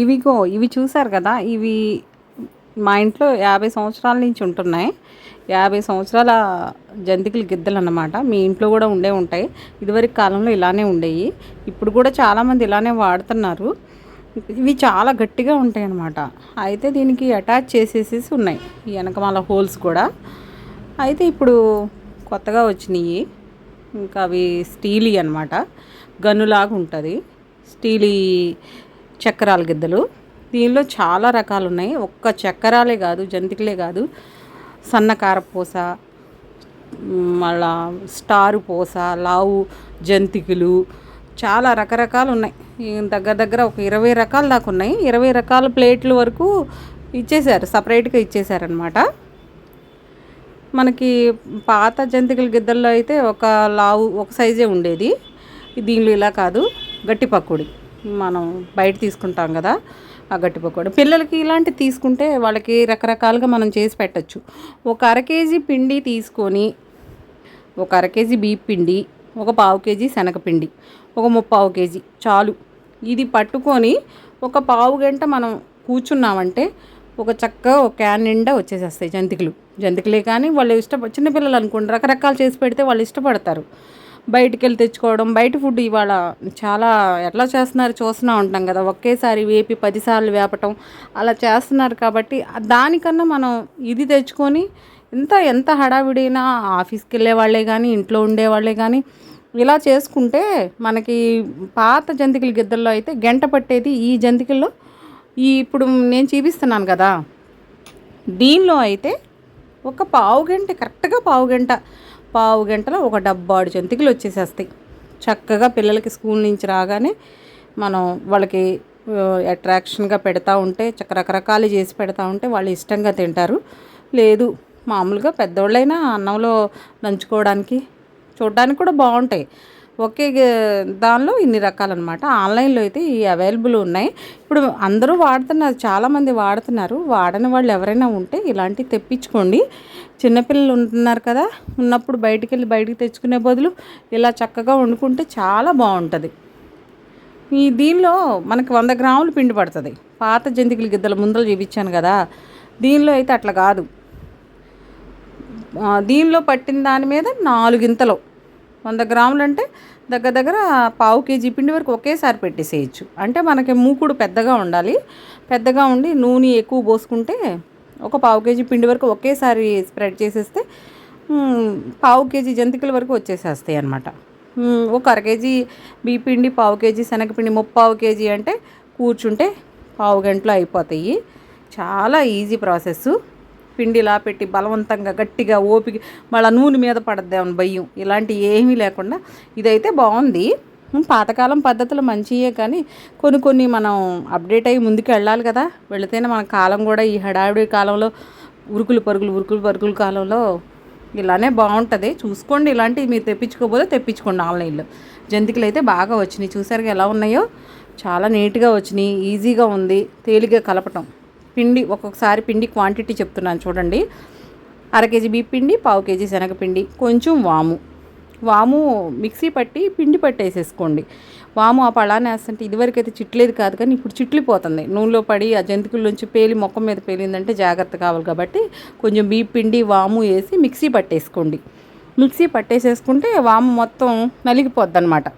ఇవిగో ఇవి చూసారు కదా ఇవి మా ఇంట్లో యాభై సంవత్సరాల నుంచి ఉంటున్నాయి. యాభై సంవత్సరాల జంతికలు గిద్దలు అన్నమాట. మీ ఇంట్లో కూడా ఉండే ఉంటాయి. ఇదివరకు కాలంలో ఇలానే ఉండేవి ఇప్పుడు కూడా చాలామంది ఇలానే వాడుతున్నారు. ఇవి చాలా గట్టిగా ఉంటాయి అన్నమాట. అయితే దీనికి అటాచ్ చేసేసేసి ఉన్నాయి. ఈ వెనకమాల హోల్స్ కూడా. అయితే ఇప్పుడు కొత్తగా వచ్చినాయి. ఇంకా అవి స్టీలీ అనమాట గన్నులాగా ఉంటుంది. స్టీలీ చక్రాల గిద్దలు. దీనిలో చాలా రకాలు ఉన్నాయి ఒక్క చక్రాలే కాదు జంతికలే కాదు. సన్న కారపూస మళ్ళా స్టారు పూస లావు జంతికలు చాలా రకరకాలు ఉన్నాయి దగ్గర దగ్గర ఒక ఇరవై రకాల దాకా ఉన్నాయి. ఇరవై రకాల ప్లేట్ల వరకు ఇచ్చేసారు సపరేట్గా ఇచ్చేసారనమాట మనకి పాత జంతికల గిద్దల్లో అయితే ఒక లావు ఒక సైజే ఉండేది. దీనిలో ఇలా కాదు. గట్టి పకోడి. మనం బయట తీసుకుంటాం కదా ఆ గట్టి పిల్లలకి ఇలాంటి తీసుకుంటే వాళ్ళకి రకరకాలుగా మనం చేసి పెట్టచ్చు. ఒక అర కేజీ పిండి తీసుకొని ఒక అర కేజీ బీప్ పిండి ఒక పావు కేజీ శనగపిండి ఒక ముప్పావు కేజీ చాలు. ఇది పట్టుకొని ఒక పావు గంట మనం కూర్చున్నామంటే ఒక చక్కగా ఒక క్యాన్ నిండా వచ్చేసేస్తాయి జంతికలు. జంతికలే కానీ వాళ్ళు ఇష్టప చిన్నపిల్లలు అనుకోండి రకరకాలు చేసి పెడితే వాళ్ళు ఇష్టపడతారు. బయటికి వెళ్ళి తెచ్చుకోవడం బయట ఫుడ్ ఇవాళ చాలా ఎట్లా చేస్తున్నారు చూస్తూనే ఉంటాం కదా. ఒకేసారి వేపి పదిసార్లు వేపటం అలా చేస్తున్నారు కాబట్టి దానికన్నా మనం ఇది తెచ్చుకొని ఎంత ఎంత హడావిడైనా ఆఫీస్కి వెళ్ళే వాళ్ళే కానీ ఇంట్లో ఉండే వాళ్ళే కానీ ఇలా చేసుకుంటే మనకి పాత జంతికల గిద్దల్లో అయితే గంట పట్టేది ఈ జంతికల్లో. ఈ ఇప్పుడు నేను చూపిస్తున్నాను కదా. దీనిలో అయితే ఒక పావు గంట కరెక్ట్గా పావు గంట పావు గంటలో ఒక డబ్బాడు జంతికలు వచ్చేసేస్తాయి. చక్కగా పిల్లలకి స్కూల్ నుంచి రాగానే మనం వాళ్ళకి అట్రాక్షన్గా పెడతా ఉంటే చక్క రకరకాలు చేసి పెడతా ఉంటే వాళ్ళు ఇష్టంగా తింటారు. లేదు మామూలుగా పెద్దోళ్ళైనా అన్నంలో నంచుకోవడానికి చూడడానికి కూడా బాగుంటాయి. ఒకే దానిలో ఇన్ని రకాలన్నమాట. ఆన్లైన్లో అయితే ఈ అవైలబుల్ ఉన్నాయి. ఇప్పుడు అందరూ వాడుతున్నారు చాలామంది వాడుతున్నారు. వాడని వాళ్ళు ఎవరైనా ఉంటే ఇలాంటివి తెప్పించుకోండి. చిన్నపిల్లలు ఉంటున్నారు కదా ఉన్నప్పుడు బయటికి వెళ్ళి బయటికి తెచ్చుకునే బదులు ఇలా చక్కగా వండుకుంటే చాలా బాగుంటుంది. ఈ దీనిలో మనకి వంద గ్రాములు పిండి పడుతుంది. పాత జంతికలు గిద్దల ముందలు చూపించాను కదా దీనిలో అయితే అట్లా కాదు. దీనిలో పట్టిన దాని మీద నాలుగింతలు. వంద గ్రాములు అంటే దగ్గర దగ్గర పావు కేజీ పిండి వరకు ఒకేసారి పెట్టేసేయచ్చు. అంటే మనకి మూకుడు పెద్దగా ఉండాలి. పెద్దగా ఉండి నూనె ఎక్కువ పోసుకుంటే ఒక పావు కేజీ పిండి వరకు ఒకేసారి స్ప్రెడ్ చేసేస్తే పావు కేజీ జంతికల వరకు వచ్చేసేస్తాయి అనమాట ఒక అర కేజీ బియ్య పిండి పావు కేజీ శనగపిండి ముప్పావు కేజీ అంటే కూర్చుంటే పావు గంటలో అయిపోతాయి. చాలా ఈజీ ప్రాసెస్ పిండి ఇలా పెట్టి బలవంతంగా గట్టిగా ఓపిక మళ్ళీ నూనె మీద పడద్దామని భయం. ఇలాంటి ఏమీ లేకుండా ఇదైతే బాగుంది. పాతకాలం పద్ధతులు మంచియే కానీ కొన్ని కొన్ని మనం అప్డేట్ అయ్యి ముందుకు వెళ్ళాలి కదా. వెళితేనే మన కాలం కూడా ఈ హడావిడి కాలంలో ఉరుకులు పరుగులు ఉరుకులు పరుగుల కాలంలో ఇలానే బాగుంటుంది. చూసుకోండి ఇలాంటివి మీరు తెప్పించుకోకపోతే తెప్పించుకోండి ఆన్లైన్లో. జంతికలు అయితే బాగా వచ్చినాయి. చూసారుగా ఎలా ఉన్నాయో? చాలా నీట్గా వచ్చినాయి ఈజీగా ఉంది తేలిగ్గా కలపటం. పిండి ఒక్కొక్కసారి పిండి క్వాంటిటీ చెప్తున్నాను చూడండి. అర కేజీ బియ్య పిండి పావు కేజీ శనగపిండి కొంచెం వాము. వాము మిక్సీ పట్టి పిండి పట్టేసేసుకోండి. వాము ఆ పళ్ళాన్ని వేస్తుంటే ఇదివరకు అయితే చిట్లేదు కాదు కానీ ఇప్పుడు చిట్లిపోతుంది. నూనెలో పడి ఆ జంతికల్లోంచి పేలి మొక్క మీద పేలిందంటే జాగ్రత్త కావాలి కాబట్టి కొంచెం బియ్య పిండి వాము వేసి మిక్సీ పట్టేసుకోండి. మిక్సీ పట్టేసేసుకుంటే వాము మొత్తం నలిగిపోద్ది అనమాట